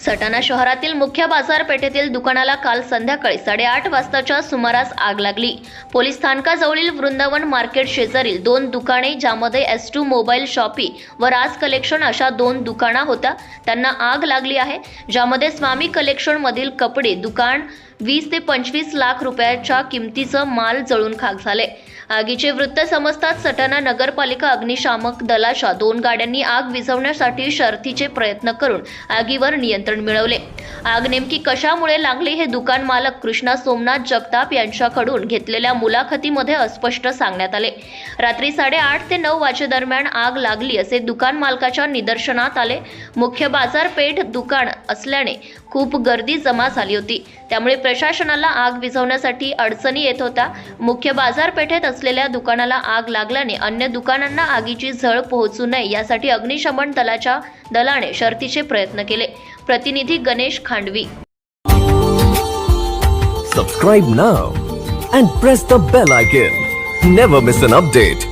सटाणा शहरातील मुख्य बाजारपेठेतील दुकानाला काल संध्याकाळी साडेआठ वाजताच्या सुमारास आग लागली. पोलीस स्थानकाजवळील वृंदावन मार्केट शेजारील दोन दुकाने ज्यामध्ये एस टू मोबाईल शॉपी व राज कलेक्शन अशा दोन दुकाना होत्या त्यांना आग लागली आहे. ज्यामध्ये स्वामी कलेक्शनमधील कपडे दुकान वीस ते पंचवीस लाख रुपयाच्या किमतीचं माल जळून खाक झाले. आगीचे वृत्त समजताच सटाणा नगरपालिका अग्निशामक दलाच्या दोन गाड्यांनी आग विझवण्यासाठी शर्थीचे प्रयत्न करून आगीवर नियंत्रण मिळवले. आग नेमकी कशामुळे लागली हे दुकान मालक कृष्णा सोमनाथ जगताप यांच्याकडून घेतलेल्या मुलाखतीमध्ये अस्पष्ट सांगण्यात आले. रात्री साडेआठ ते नऊ वाजेदरम्यान आग लागली असे दुकान मालकाच्या निदर्शनात आले. मुख्य बाजारपेठ दुकान असल्याने खूप गर्दी जमा झाली होती. त्यामुळे प्रशासनाला आग विझवण्यासाठी अडचणी येत होत्या. मुख्य बाजारपेठेत असलेल्या दुकानाला आग लागल्याने अन्य दुकानांना आगीची झळ पोहोचू नये यासाठी अग्निशमन दलाच्या दलाने शर्तीचे प्रयत्न केले. प्रतिनिधी Ganesh Khandvi. Subscribe now and press the bell icon never miss an update